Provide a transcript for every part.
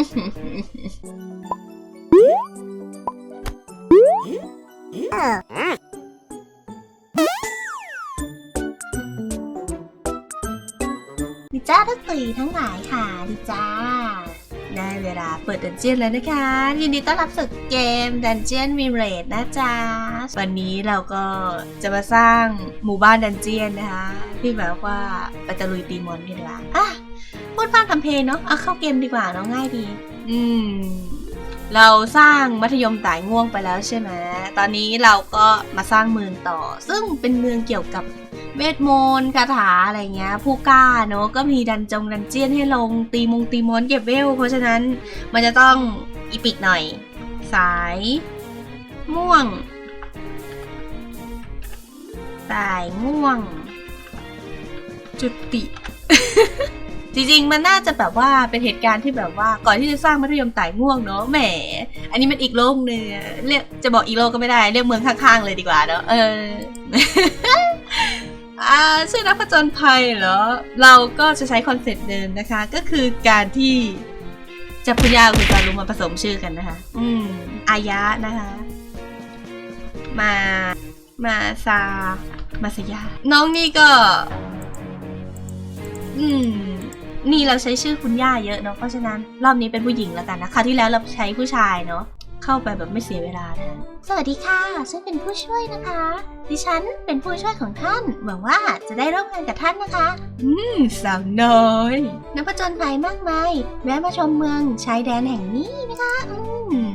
ดิจ้าทุกตีทั้งหลายค่ะดิจ้า ได้เวลาเปิดดันเจียนแล้วนะคะ ยินดีต้อนรับสู่เกมดันเจียนมีเรดนะจ๊ะ วันนี้เราก็จะมาสร้างหมู่บ้านดันเจียนนะคะ ที่แบบว่าไปตะลุยตีมอนกันดีกว่าอะ ทำเพลงเนาะเอาเข้าเกมดีกว่าเนาะง่ายดี อืม เราสร้างมัธยมตายง่วงไปแล้วใช่ไหมตอนนี้เราก็มาสร้างเมืองต่อ ซึ่งเป็นเมืองเกี่ยวกับเวทมนต์คาถาอะไรเงี้ย ผู้กล้าเนอะก็มีดันจงดันเจียนให้ลงตีมงตีมอนเก็บเวล เพราะฉะนั้นมันจะต้องอีปิกหน่อย สาย ม่วงสายม่วง จุติ จริงๆ มันน่าจะแบบว่าเป็นเหตุการณ์ที่แบบว่าก่อนที่จะสร้างมัธยมไต่ง่วงเนาะแหม อันนี้มันอีกโลกหนึงอเรียกจะบอกอีกโลกก็ไม่ได้เรียกเมืองข้างๆเลยดีกว่าเนาะเอออ่าชื่อนักผจญภัยเหรอ เราก็จะใช้คอนเซ็ปต์เดิมนะคะ ก็คือการที่จะพยาคุณจารุมาผสมชื่อกันนะคะ อืม อายะนะคะ มา มาซา มาสยา น้องนี่ก็ อืม นี่เราใช้ชื่อคุณย่าเยอะเนาะเพราะฉะนั้นรอบนี้เป็นผู้หญิงแล้วกันนะคราวที่แล้วเราใช้ผู้ชายเนาะเข้าไปแบบไม่เสียเวลานะสวัสดีค่ะ ฉันเป็นผู้ช่วยนะคะ ดิฉันเป็นผู้ช่วยของท่าน หวังว่าจะได้ร่วมงานกับท่านนะคะ อืม สาวน้อย นักผจญภัยมากมายแวะมาชมเมืองชายแดนแห่งนี้นะคะอืม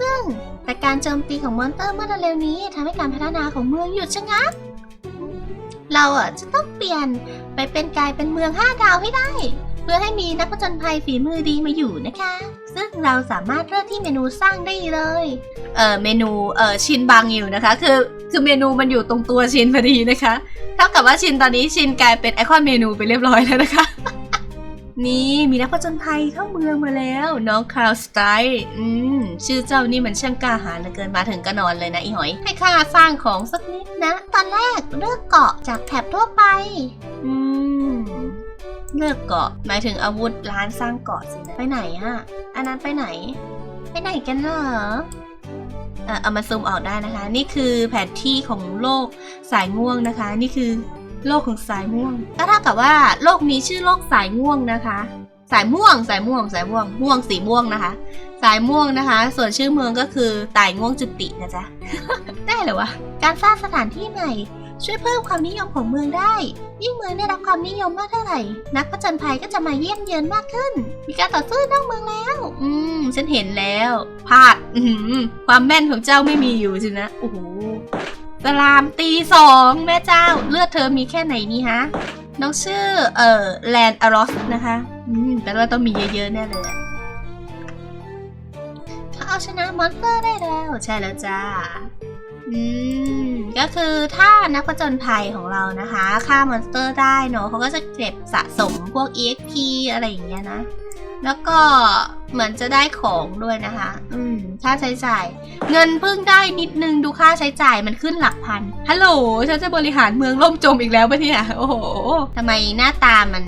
ซึ่งแต่การโจมตีของมอนเตอร์เมื่อเร็วๆนี้ทำให้การพัฒนาของเมืองหยุดชะงัก เราอะจะต้องเปลี่ยนไปเป็นกลายเป็นเมืองห้าดาวให้ได้ เพื่อให้มีนักผจญภัยฝีมือดีมาอยู่นะคะ ซึ่งเราสามารถเลือกที่เมนูสร้างได้เลย เอ่อเมนูเอ่อชินบางอยู่นะคะ คือคือเมนูมันอยู่ตรงตัวชินพอดีนะคะ เท่ากับว่าชินตอนนี้ชินกลายเป็นไอคอนเมนูไปเรียบร้อยแล้วนะคะ นี่มีนักผจญภัยเข้าเมืองมาแล้ว น้องคาวสไตล์อืมชื่อเจ้านี่มันช่างกล้าหาญเหลือเกินมาถึงก็นอนเลยนะอีหอย ให้ข้าสร้างของสักนิดนะ ตอนแรกเลือกเกาะจากแถบทั่วไป อืม เลือกเกาะ หมายถึงอาวุธร้านสร้างเกาะสินะไปไหนอะอันนั้นไปไหน ไปไหนกันเหรอเออเอามาซูมออกได้นะคะ นี่คือแผนที่ของโลกสายม่วงนะคะ นี่คือโลกของสายม่วงก็เท่ากับว่า โลกนี้ชื่อโลกสายม่วงนะคะ สายม่วงสายม่วงสายม่วงม่วงสีม่วงนะคะ สายม่วงนะคะ ส่วนชื่อเมืองก็คือตายง่วงจุตินะจ๊ะได้เหรอวะการสร้างสถานที่ใหม่ ช่วยเพิ่มความนิยมของเมืองได้ ยิ่งเมืองได้รับความนิยมมากเท่าไหร่ นักผจญภัยก็จะมาเยี่ยมเยือนมากขึ้น มีการต่อสู้นอกเมืองแล้ว อืม ฉันเห็นแล้วพลาด อือหือความแม่นของเจ้าไม่มีอยู่สินะโอ้โหสลามตีสองแม่เจ้า เลือดเธอมีแค่ไหนนี่ฮะน้องชื่อ เอ่อแลนอารอสนะคะ อืมแปลว่าต้องมีเยอะๆแน่เลยเขาเอาชนะมอนสเตอร์ได้แล้ว ใช่แล้วจ้า อืมก็คือถ้านักผจญภัยของเรานะคะฆ่ามอนสเตอร์ได้เนอะเขาก็จะเก็บสะสมพวก EXP อะไรอย่างเงี้ยนะ แล้วก็เหมือนจะได้ของด้วยนะคะ อืมค่าใช้จ่าย เงินเพิ่งได้นิดนึงดูค่าใช้จ่ายมันขึ้นหลักพันฮัลโหลฉันจะบริหารเมืองล่มจมอีกแล้วปะเนี่ยโอ้โหทำไมหน้าตามัน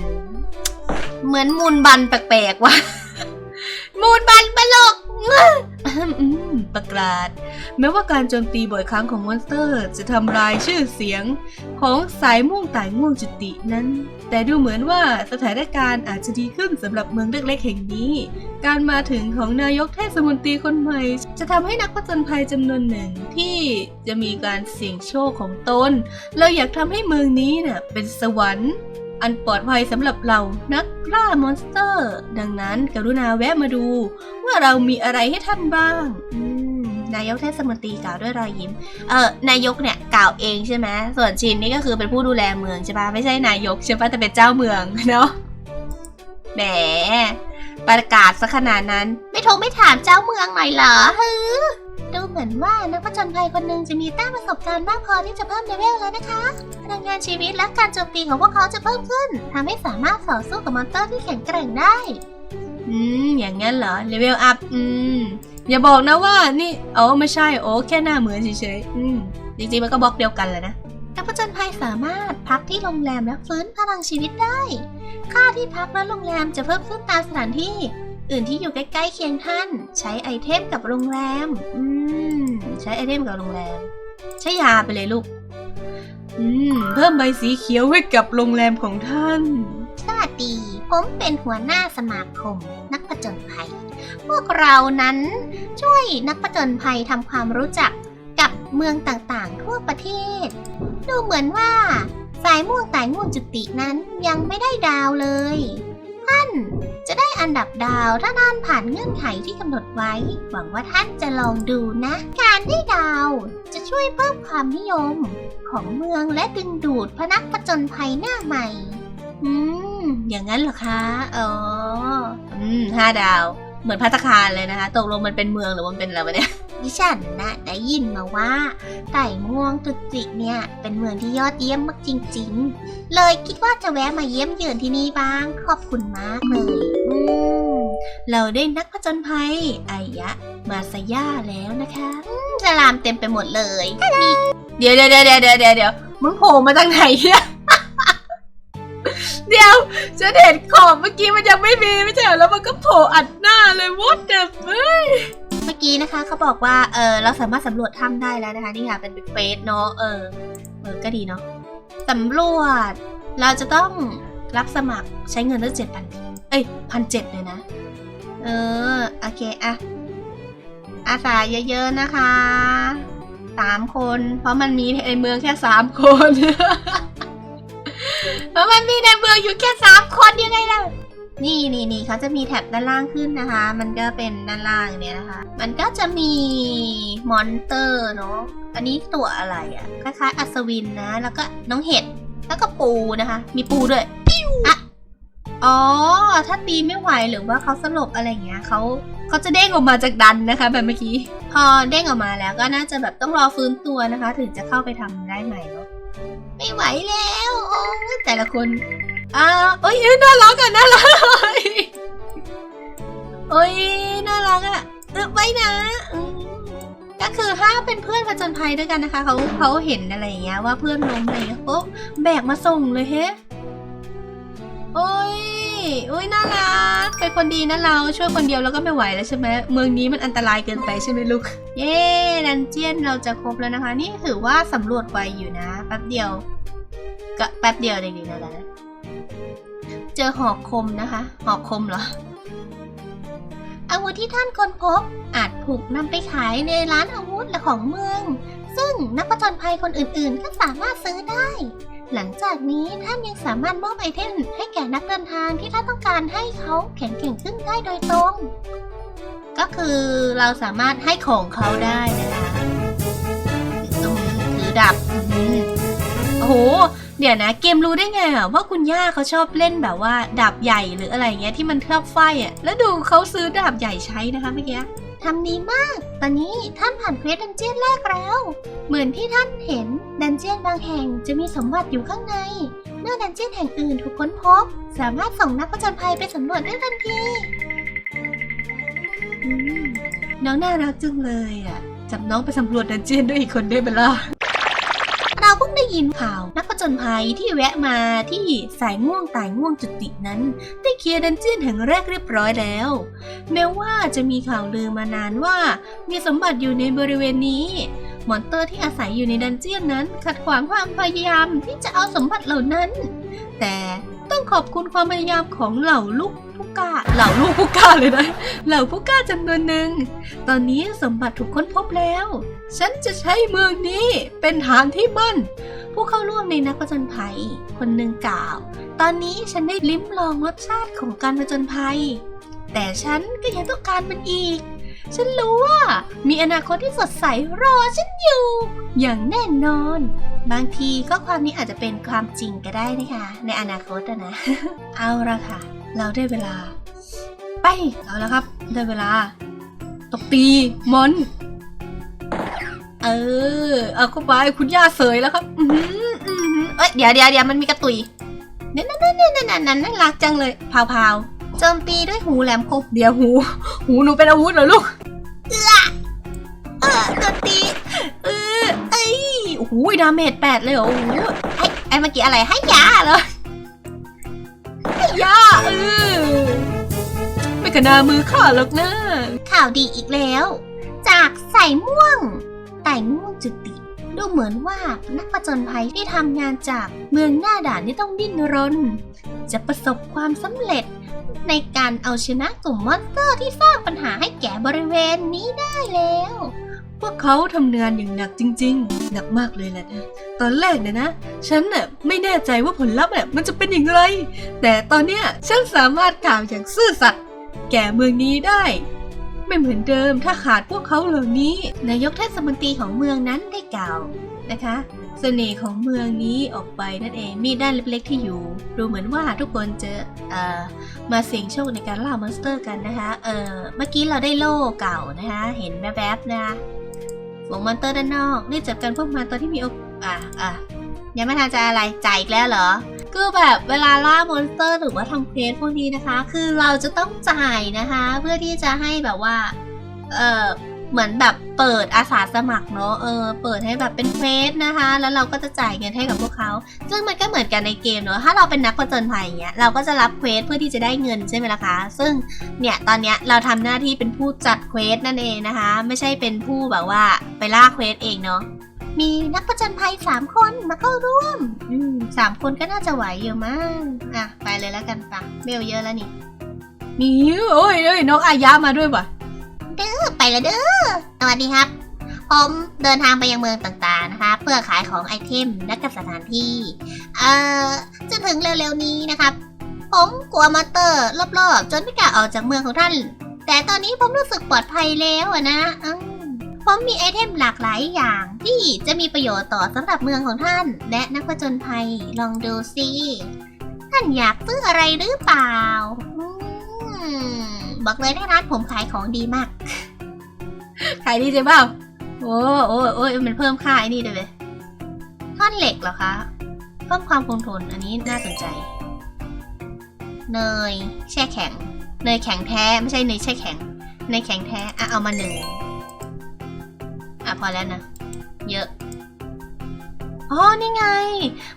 เหมือนมูลบันแปลกๆวะมูลบันตลก ประกาศ แม้ว่าการโจมตีบ่อยครั้งของมอนสเตอร์ จะทำลายชื่อเสียงของสายม่วงตายง่วงจุตินั้น แต่ดูเหมือนว่าสถานการณ์อาจจะดีขึ้นสำหรับเมืองเล็กๆแห่งนี้ การมาถึงของนายกเทศมนตรีคนใหม่ จะทำให้นักผจญภัยจำนวนหนึ่งที่จะมีการเสี่ยงโชคของตน เราอยากทำให้เมืองนี้เน่ะเป็นสวรรค์ อันปลอดภัยสำหรับเรานักล่ามอนสเตอร์ ดังนั้นกรุณาแวะมาดู ว่าเรามีอะไรให้ท่านบ้าง นายกเทศมนตรีกล่าวด้วยรอยยิ้ม เออนายกเนี่ยกล่าวเองใช่ไหมส่วนชินนี่ก็คือเป็นผู้ดูแลเมืองใช่ปะไม่ใช่นายกใช่ปะแต่เป็นเจ้าเมืองเนาะ แหม ประกาศซะขนาดนั้น ไม่โทรไม่ถามเจ้าเมืองหน่อยเหรอฮึดู เหมือนว่านักผจญภัยคนหนึ่งจะมีแต้มประสบการณ์มากพอที่จะเพิ่มเลเวลแล้วนะคะพลังงานชีวิตและการโจมตีของพวกเขาจะเพิ่มขึ้นทำให้สามารถต่อสู้กับมอนสเตอร์ที่แข็งแกร่งได้ อืม อย่างงั้นเหรอ เลเวลอัพ อืม อย่าบอกนะว่า นี่อ๋อไม่ใช่ โอ้แค่หน้าเหมือนเฉยๆ อืม จริงๆ มันก็บล็อกเดียวกันแหละนะนักผจญภัยสามารถพักที่โรงแรมและฟื้นพลังชีวิตได้ ค่าที่พักและโรงแรมจะเพิ่มขึ้นตามสถานที่ อื่นที่อยู่ใกล้ๆเคียงท่าน ใช้ไอเทมกับโรงแรม อืม ใช้ไอเทมกับโรงแรม ใช้ยาไปเลยลูก อืม เพิ่มใบสีเขียวให้กับโรงแรมของท่าน สวัสดี ผมเป็นหัวหน้าสมาคม นักผจญภัย พวกเรานั้นช่วยนักผจญภัยทำความรู้จักกับเมืองต่างๆ ทั่วประเทศ ดูเหมือนว่า สายม่วงสายม่วงจุตินั้นยังไม่ได้ดาวเลย ท่าน จะได้อันดับดาวถ้าท่านผ่านเงื่อนไขที่กำหนดไว้ หวังว่าท่านจะลองดูนะ การได้ดาวจะช่วยเพิ่มความนิยม ของเมืองและดึงดูดพนักผจนภัยหน้าใหม่ อืม อย่างนั้นเหรอคะ อ๋อ อืมห้าดาว เหมือนพัตตาคารเลยนะคะ ตกลงมันเป็นเมืองหรือมันเป็นอะไรวะเนี่ย ดิฉันนะได้ยินมาว่าไต่ม่วงตุจิเนี่ย เป็นเมืองที่ยอดเยี่ยมมากจริง ๆ เลยคิดว่าจะแวะมาเยี่ยมเยือนที่นี่บ้าง ขอบคุณมากเลยอืมเราได้นักผจญภัยอายะ มาสยาแล้วนะคะสลามเต็มไปหมดเลยเดี๋ยวเดี๋ยวเดี๋ยวเดี๋ยวเดี๋ยวเดี๋ยวเดี๋ยวมึงโผล่มาจากไหนเนี่ยเดี๋ยวจะเด็ดขอบเมื่อกี้มันยังไม่มีไม่ใช่เหรอแล้วมันก็โผล่อัดหน้าเลย what the fuck เมื่อกี้นะคะเขาบอกว่าเออเราสามารถสำรวจถ้ำได้แล้วนะคะนี่ค่ะเป็นเฟสเนาะเออเออก็ดีเนาะสำรวจ เราจะต้องรับสมัครใช้เงินตั้งเจ็ดพันเอ้ยพันเจ็ดเลยนะ เออโอเคอะอาสาเยอะๆนะคะสามคน เพราะมันมีในเมืองแค่สามคน เพราะมันมีในเมืองอยู่แค่สามคนยังไงล่ะ นี่นี่นี่เขาจะมีแท็บด้านล่างขึ้นนะคะ มันก็เป็นด้านล่างเนี่ยนะคะ มันก็จะมีมอนเตอร์เนาะ อันนี้ตัวอะไรอะ่ะคล้ายๆอัศวินนะ แล้วก็น้องเห็ด แล้วก็ปูนะคะ มีปูด้วยอะอ๋อ ถ้าตีไม่ไหวหรือว่าเขาสลบอะไรเงี้ยเขาเขาจะเด้งออกมาจากดันนะคะ แบบเมื่อกี้ พอเด้งออกมาแล้วก็น่าจะแบบต้องรอฟื้นตัวนะคะ ถึงจะเข้าไปทำได้ใหม่เนาะ ไม่ไหวแล้ว โอ้แต่ละคน อ่าโอ้ยเอ้ยน่ารักอะน่ารักโอ้ยน่ารักอะเออไว้นะก็คือถ้าเป็นเพื่อนผจญภัยด้วยกันนะคะเขาเขาเห็นอะไรอย่างเงี้ยว่าเพื่อนล้มอะไรเงี้ยโอ้แบกมาส่งเลยเฮ้โอ้ยโอ้ยน่ารักเป็นคนดีนะเราช่วยคนเดียวแล้วก็ไม่ไหวแล้วใช่ไหมเมืองนี้มันอันตรายเกินไปใช่ไหมลูก เย้ดันเจียนเราจะครบแล้วนะคะ นี่ถือว่าสำรวจไวอยู่นะแป๊บเดียวก็แป๊บเดียวเองๆนะนะ เจอหอกคมนะคะ หอกคมเหรอ อาวุธที่ท่านค้นพบ อาจถูกนำไปขายในร้านอาวุธและของเมือง ซึ่งนักผจญภัยคนอื่นๆ ก็สามารถซื้อได้ หลังจากนี้ท่านยังสามารถมอบไอเทมให้แก่นักเดินทางที่ท่านต้องการให้เขาแข็งเก่งขึ้นได้โดยตรง ก็คือเราสามารถให้ของเขาได้นะคะอืมถือดาบอื้อหือโอ้โห เดี๋ยวนะเกมรู้ได้ไงอะว่าคุณย่าเขาชอบเล่นแบบว่าดาบใหญ่หรืออะไรเงี้ยที่มันเคลือบไฟอะแล้วดูเขาซื้อดาบใหญ่ใช้นะคะเมื่อกี้ทำดีมาก ตอนนี้ท่านผ่านเควสดันเจียนแรกแล้ว เหมือนที่ท่านเห็นดันเจียนบางแห่งจะมีสมบัติอยู่ข้างใน เมื่อดันเจียนแห่งอื่นถูกค้นพบ สามารถส่งนักผจญภัยไปสำรวจได้ทันทีอืมน้องน่ารักจังเลยอะจับน้องไปสำรวจดันเจียนด้วยอีกคนได้ไหมล่ะเราเพิ่งได้ ยินข่าวนักผจญภัยที่แวะมาที่สายง่วงตายง่วงจุตินั้น ได้เคลียร์ดันเจียนแห่งแรกเรียบร้อยแล้ว แม้ว่าจะมีข่าวลือมานานว่ามีสมบัติอยู่ในบริเวณนี้ มอนเตอร์ที่อาศัยอยู่ในดันเจียนนั้น ขัดขวางความพยายามที่จะเอาสมบัติเหล่านั้น แต่ ต้องขอบคุณความพยายามของเหล่าลูกผู้กล้าเหล่าลูกผู้กล้าเลยนะเหล่าผู้กล้าจำนวนหนึ่ง ตอนนี้สมบัติถูกค้นพบแล้ว ฉันจะใช้เมืองนี้เป็นฐานที่มั่น ผู้เข้าร่วมในนักผจญภัย คนหนึ่งกล่าว ตอนนี้ฉันได้ลิ้มลองรสชาติของการผจญภัย แต่ฉันก็ยังต้องการมันอีก ฉันรู้ว่า มีอนาคตที่สดใสรอฉันอยู่ อย่างแน่นอน บางทีก็ความนี้อาจจะเป็นความจริงก็ได้นะคะ ในอนาคตนะ เอาละค่ะ เราได้เวลา ไปเอาแล้วครับ ได้เวลาตบตีมอน เออ เอาเข้าไปคุณย่าเสยแล้วครับ อืออือเอ้ยเดี๋ยวเดี๋ยวเดี๋ยวมันมีกระตุยเนี่ยนั่นนั่นนั่นนั่นนั่นน่ารักจังเลยพาวพาวโจมตีด้วยหูแหลมคมเดี๋ยวหู หูหนูเป็นอาวุธเหรอลูก เออโดนตีเออเอ้ยโอ้โหดาเมจแปดเลยเหรอโอ้โหไอ้ไอ้เมื่อกี้อะไรให้ยาเหรอยาเออไม่ขนามือข้าหรอกนะข่าวดีอีกแล้ว จากใส่ม่วงไต่ม่วงจุติ ดูเหมือนว่านักประจนภัยที่ทำงานจากเมืองหน้าด่านที่ต้องดิ้นรน จะประสบความสำเร็จ ในการเอาชนะกลุ่มมอนสเตอร์ที่สร้างปัญหาให้แก่บริเวณนี้ได้แล้ว พวกเขาทำงานอย่างหนักจริง ๆ หนักมากเลยแหละนะตอนแรกเนี่ยนะ ฉันน่ะไม่แน่ใจว่าผลลัพธ์น่ะมันจะเป็นอย่างไร แต่ตอนเนี้ยฉันสามารถกล่าวอย่างซื่อสัตย์แก่เมืองนี้ได้ ไม่เหมือนเดิมถ้าขาดพวกเขาเหล่านี้ นายกเทศมนตรีของเมืองนั้นได้กล่าวนะคะ เสน่ห์ของเมืองนี้ออกไปนั่นเองมีด้านเล็กๆที่อยู่ ดูเหมือนว่าทุกคนจะเอ่อมาเสี่ยงโชคในการล่ามอนสเตอร์กันนะคะเออเมื่อกี้เราได้โล่เก่านะคะเห็นแวบๆนะคะวงมอนสเตอร์ด้านนอกได้จับกันพวกมันตอนที่มีโอกอะอะยังไม่ทันจะอะไรจ่ายอีกแล้วเหรอก็แบบเวลาล่ามอนสเตอร์หรือว่าทำเควสพวกนี้นะคะ คือเราจะต้องจ่ายนะคะ เพื่อที่จะให้แบบว่าเออ เหมือนแบบเปิดอาสาสมัครเนอะเออ เปิดให้แบบเป็นเควสนะคะ แล้วเราก็จะจ่ายเงินให้กับพวกเขา ซึ่งมันก็เหมือนกันในเกมเนอะถ้าเราเป็นนักผจญภัยอย่างเงี้ย เราก็จะรับเควสเพื่อที่จะได้เงินใช่ไหมล่ะคะ ซึ่งเนี่ยตอนเนี้ยเราทำหน้าที่เป็นผู้จัดเควสนั่นเองนะคะ ไม่ใช่เป็นผู้แบบว่าไปล่าเควสเองเนาะ มีนักประจนภัยสามคนมาเข้าร่วม อืมสามคนก็น่าจะไหวอยู่มั้ง อะไปเลยแล้วกันปะเบลเยอะแล้วนี่มีโอ้ยเอ้ยน้องอายะมาด้วยว่ะ ไปละเด้อสวัสดีครับ ผมเดินทางไปยังเมืองต่างๆนะคะ เพื่อขายของไอเทมและกับสถานที่ เอ่อจนถึงเร็วๆนี้นะครับ ผมกลัวมอเตอร์รอบๆ จนไม่กล้าออกจากเมืองของท่าน แต่ตอนนี้ผมรู้สึกปลอดภัยแล้วอะนะอผมมีไอเทมหลากหลายอย่างที่จะมีประโยชน์ต่อสำหรับเมืองของท่าน และนักผจญภัยลองดูสิ ท่านอยากซื้ออะไรหรือเปล่า อืม บอกเลยที่ร้านผมขายของดีมาก ขายดีใช่เปล่าโอ้โอ้โอ้ยมันเพิ่มค่าไอ้นี่ด้วยเว้ยท่อนเหล็กเหรอคะเพิ่มความคงทนอันนี้น่าสนใจ เนยแช่แข็ง เนยแข็งแท้ไม่ใช่เนยแช่แข็ง เนยแข็งแท้อะเอามาหนึ่งอะพอแล้วนะ เยอะอ๋อนี่ไง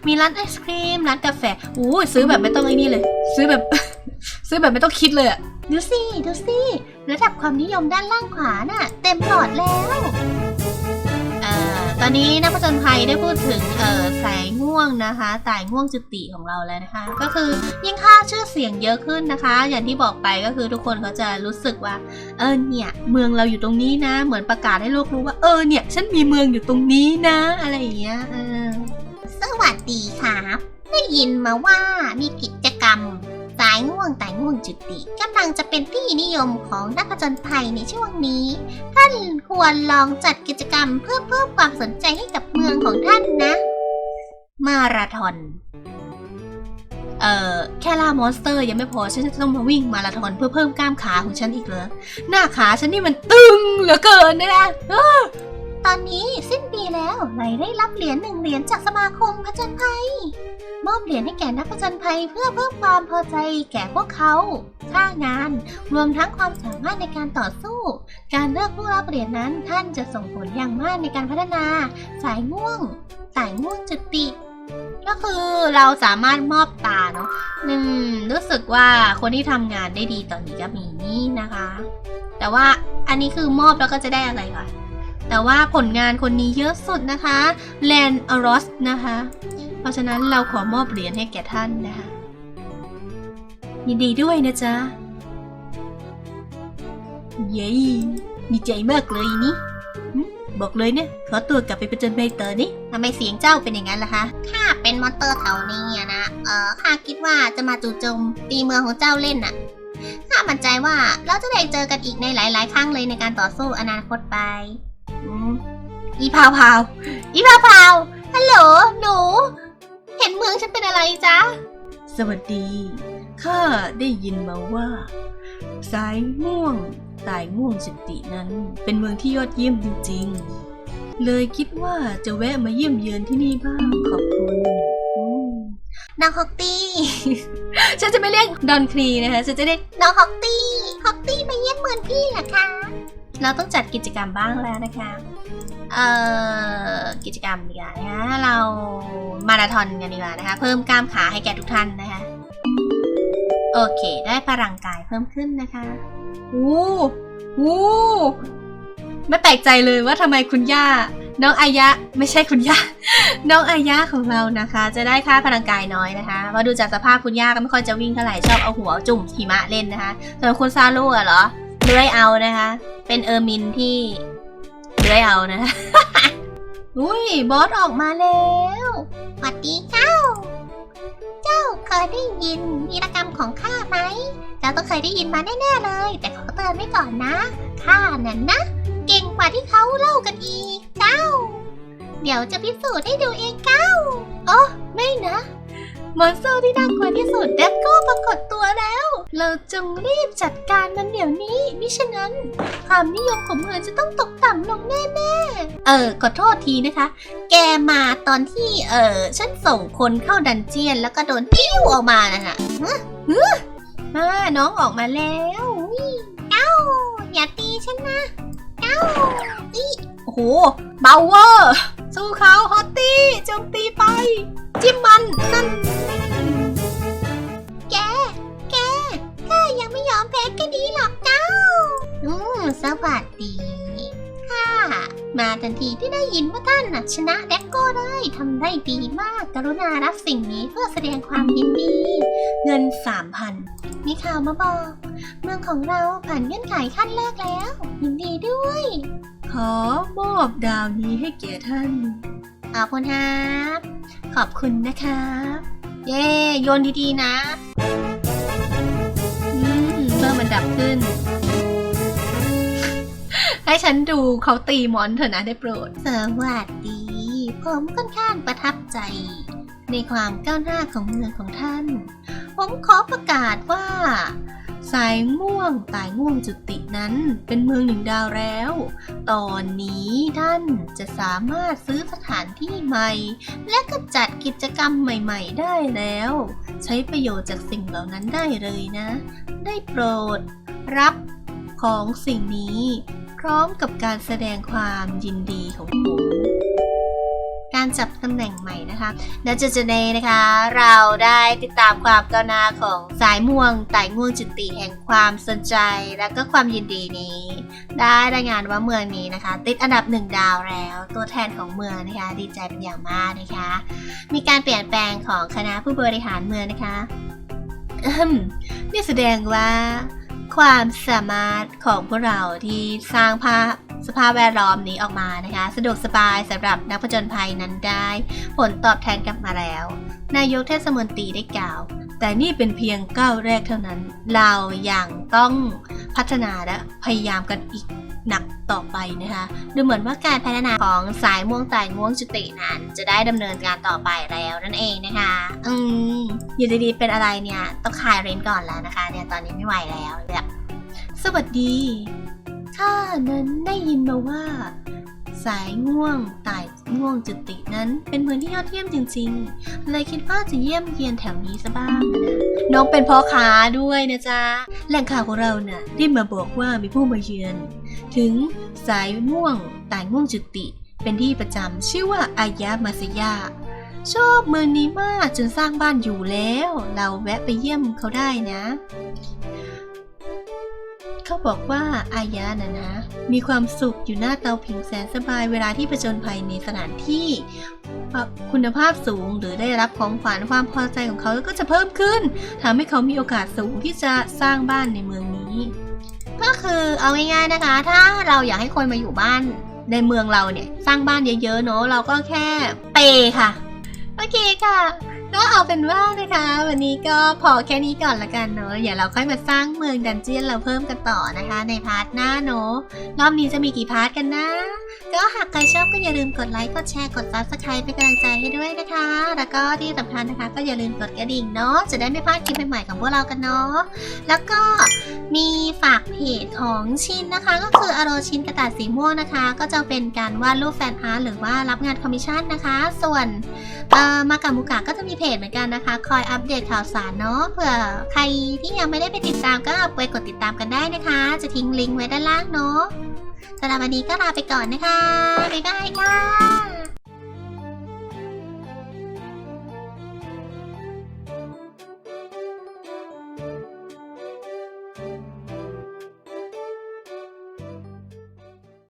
มีร้านไอศครีม ร้านกาแฟอู้ยซื้อแบบไม่ต้องไอ้นี่เลย ซื้อแบบ ซื้อแบบไม่ต้องคิดเลยอะ ดูสิดูสิระดับความนิยมด้านล่างขวาน่ะ เต็มหลอดแล้วเอ่อตอนนี้นักผจญภัยได้พูดถึงเอ่อสายง่วงนะคะสายง่วงจุติของเราแล้วนะคะ ก็คือยิ่งค่าชื่อเสียงเยอะขึ้นนะคะ อย่างที่บอกไปก็คือทุกคนเขาจะรู้สึกว่า เออเนี่ย เมืองเราอยู่ตรงนี้นะ เหมือนประกาศให้โลกรู้ว่าเออเนี่ยฉันมีเมืองอยู่ตรงนี้นะ อะไรอย่างเงี้ยเออสวัสดีครับได้ยินมาว่ามีกิจกรรม สายง่วงแต่ง่วงจุติกำลังจะเป็นที่นิยมของนักผจญภัยในช่วงนี้ ท่านควรลองจัดกิจกรรมเพื่อเพิ่มความสนใจให้กับเมืองของท่านนะ มาราธอนเอ่อแค่ล่ามอนสเตอร์ยังไม่พอ ฉันจะต้องมาวิ่งมาราธอนเพื่อเพิ่มกล้ามขาของฉันอีกเหรอหน้าขาฉันนี่มันตึงเหลือเกินนะคะตอนนี้สิ้นปีแล้วเลยได้รับเหรียญหนึ่งเหรียญจากสมาคมผจญภัย มอบเหรียญให้แก่นักผจญภัยเพื่อเพิ่มความพอใจแก่พวกเขาค่างาน รวมทั้งความสามารถในการต่อสู้ การเลือกผู้รับเหรียญนั้นท่านจะส่งผลอย่างมากในการพัฒนา สายม่วง สายม่วงจุติ ก็คือเราสามารถมอบตาเนาะอืมรู้สึกว่าคนที่ทำงานได้ดีตอนนี้ก็มีนี่นะคะ แต่ว่าอันนี้คือมอบแล้วก็จะได้อะไรคะแต่ว่าผลงานคนนี้เยอะสุดนะคะแลนอรอสนะคะ เพราะฉะนั้นเราขอมอบเหรียญให้แก่ท่านนะคะ ยินดีด้วยนะจ๊ะ เย้ดีใจมากเลยนี่บอกเลยเนี่ยขอตัวกลับไปประจนภัยต่อนี่ทำไมเสียงเจ้าเป็นอย่างนั้นล่ะคะข้าเป็นมอนเตอร์แถวนี้อะนะ เออข้าคิดว่าจะมาจู่โจมตีเมืองของเจ้าเล่นน่ะข้ามั่นใจว่าเราจะได้เจอกันอีกในหลาย ๆ ครั้งเลยในการต่อสู้อนาคตไปอีพาวพาวอีพาวพาวฮัลโหลหนู องฉันเป็นอะไรจ๊ะ สวัสดี ข้าได้ยินมาว่า สายม่วงตายม่วงสิตินั้น เป็นเมืองที่ยอดเยี่ยมจริงๆ เลยคิดว่าจะแวะมาเยี่ยมเยือนที่นี่บ้าง ขอบคุณอืมน้องฮอกตี้ ฉันจะไม่เรียกดอนครีนะคะ ฉันจะเรียกน้องฮอกตี้ ฮอกตี้มาเยี่ยมเมืองพี่เหรอคะ เราต้องจัดกิจกรรมบ้างแล้วนะคะ เอ่อ กิจกรรมดีกว่านะคะเรามาราธอนกันดีกว่านะคะ เพิ่มกล้ามขาให้แก่ทุกท่านนะคะ โอเค ได้พลังกายเพิ่มขึ้นนะคะวู้วู้ไม่แปลกใจเลยว่าทำไมคุณย่า น้องอายะ ไม่ใช่คุณย่า น้องอายะของเรานะคะ จะได้ค่าพลังกายน้อยนะคะเพราะดูจากสภาพคุณย่าก็ไม่ค่อยจะวิ่งเท่าไหร่ชอบเอาหัวจุ่มหิมะเล่นนะคะส่วนคุณซาลูอะเหรอ เลื้อยเอานะคะ เป็นเออร์มินที่เลื้อยเอานะคะอุ้ยบอสออกมาแล้วสวัสดีเจ้า เจ้าเคยได้ยินวีรกรรมของข้าไหมเจ้าต้องเคยได้ยินมาแน่ๆเลย แต่ขอเตือนไว้ก่อนนะข้านั้นนะ เก่งกว่าที่เขาเล่ากันอีกเจ้า เดี๋ยวจะพิสูจน์ให้ดูเองเจ้าอ๋อไม่นะมอนสเตอร์ที่น่ากลัวที่สุดเด็กก็ปรากฏตัวแล้ว เราจงรีบจัดการมันเดี๋ยวนี้ มิฉะนั้นความนิยมของเมืองจะต้องตกต่ำลงแน่ๆ เออ ขอโทษทีนะคะ แกมาตอนที่เออฉันส่งคนเข้าดันเจียน แล้วก็โดนปิ้วออกมานะฮะอ่าน้องออกมาแล้วเจ้าอย่าตีฉันนะเจ้าอีโอ้โหเบาเวอร์สู้เขาฮอตตี้จมตีไป จิ้มมันนั่น ยังไม่ยอมแพ้แค่นี้หรอกเจ้าอืมสวัสดี ค่ะ มาทันทีที่ได้ยินว่าท่านน่ะชนะแดกโก้ได้ทำได้ดีมาก กรุณารับสิ่งนี้เพื่อแสดงความยินดี เงินสามพันมีข่าวมาบอก เมืองของเราผ่านเงื่อนไขขั้นแรกแล้ว ยินดีด้วย ขอมอบดาวนี้ให้แก่ท่าน ขอบคุณครับ ขอบคุณนะครับ เย่โยนดีๆนะอืมเมื่อมันดั บขึ้น ให้ฉันดูเขาตีมอนเถอะนะได้โปรด สวัสดี ผมค่อนข้างประทับใจ ในความก้าวหน้าของเมืองของท่าน ผมขอประกาศว่า สายม่วงตายง่วงจุตินั้นเป็นเมืองหนึ่งดาวแล้ว ตอนนี้ท่านจะสามารถซื้อสถานที่ใหม่ และก็จัดกิจกรรมใหม่ๆได้แล้ว ใช้ประโยชน์จากสิ่งเหล่านั้นได้เลยนะ ได้โปรด รับของสิ่งนี้ พร้อมกับการแสดงความยินดีของผม การจับตำแหน่งใหม่นะคะณจุดจุดนี้นะคะ เราได้ติดตามความก้าวหน้าของสายม่วงไต่ง่วงจุติแห่งความสนใจและก็ความยินดีนี้ ได้รายงานว่าเมืองนี้นะคะ ติดอันดับหนึ่งดาวแล้ว ตัวแทนของเมืองนะคะ ดีใจเป็นอย่างมากนะคะ มีการเปลี่ยนแปลงของคณะผู้บริหารเมืองนะคะนี่แสดงว่าความสามารถของพวกเราที่สร้างภาพ สภาพแวดล้อมนี้ออกมานะคะ สะดวกสบายสำหรับนักผจญภัยนั้นได้ ผลตอบแทนกลับมาแล้ว นายกเทศมนตรีได้กล่าว แต่นี่เป็นเพียงก้าวแรกเท่านั้น เราอยังต้องพัฒนาและพยายามกันอีกหนักต่อไปนะคะ ดูเหมือนว่าการพัฒนาของสายม่วงไต่ม่วงจุตินั้น จะได้ดำเนินการต่อไปแล้วนั่นเองนะคะ อืมอยู่ดีๆเป็นอะไรเนี่ย ต้องคายเรนก่อนแล้วนะคะ เนี่ยตอนนี้ไม่ไหวแล้วแบบสวัสดี ข้านั้นได้ยินมาว่า สายง่วงไต่ง่วงจุตินั้น เป็นเมืองที่ยอดเยี่ยมจริงๆ เลยคิดว่าจะเยี่ยมเยียนแถวนี้ซะบ้างนะน้องเป็นพ่อค้าด้วยนะจ๊ะ แหล่งข่าวของเราน่ะได้มาบอกว่ามีผู้มาเยือน ถึงสายม่วงไต่ง่วงจุติ เป็นที่ประจำชื่อว่าอายามาสยาชอบเมืองนี้มากจนสร้างบ้านอยู่แล้ว เราแวะไปเยี่ยมเขาได้นะ เขาบอกว่าอายะนะนะ มีความสุขอยู่หน้าเตาผิงแสนสบายเวลาที่ผจญภัยในสถานที่ คุณภาพสูงหรือได้รับของขวัญความพอใจของเขาก็จะเพิ่มขึ้นทำให้เขามีโอกาสสูงที่จะสร้างบ้านในเมืองนี้ ก็คือเอาง่ายๆนะคะ ถ้าเราอยากให้คนมาอยู่บ้านในเมืองเราเนี่ย สร้างบ้านเยอะๆเนอะเราก็แค่เปย์ค่ะ โอเคค่ะ ก็เอาเป็นว่านะคะ วันนี้ก็พอแค่นี้ก่อนละกันเนอะเดี๋ยวเราค่อยมาสร้างเมืองดันเจียนเราเพิ่มกันต่อนะคะ ในพาร์ทหน้าเนอะรอบนี้จะมีกี่พาร์ทกันนะ ก็หากใครชอบก็อย่าลืมกดไลค์กดแชร์กด subscribe เป็นกำลังใจให้ด้วยนะคะ แล้วก็ที่สำคัญนะคะ ก็อย่าลืมกดกระดิ่งเนาะจะได้ไม่พลาดคลิปใหม่ๆของพวกเรากันเนาะแล้วก็มีฝากเพจของชินนะคะ ก็คืออโรชินกระดาษสีม่วงนะคะ ก็จะเป็นการวาดรูปแฟนอาร์ตหรือว่ารับงานคอมมิชชั่นนะคะ ส่วนเอ่อมากับมุกะก็จะมีเพจเหมือนกันนะคะ คอยอัปเดตข่าวสารเนาะเผื่อใครที่ยังไม่ได้ไปติดตามก็ไปกดติดตามกันได้นะคะ จะทิ้งลิงก์ไว้ด้านล่างเนาะสำหรับวันนี้ก็ลาไปก่อนนะคะ บ๊ายบายค่ะ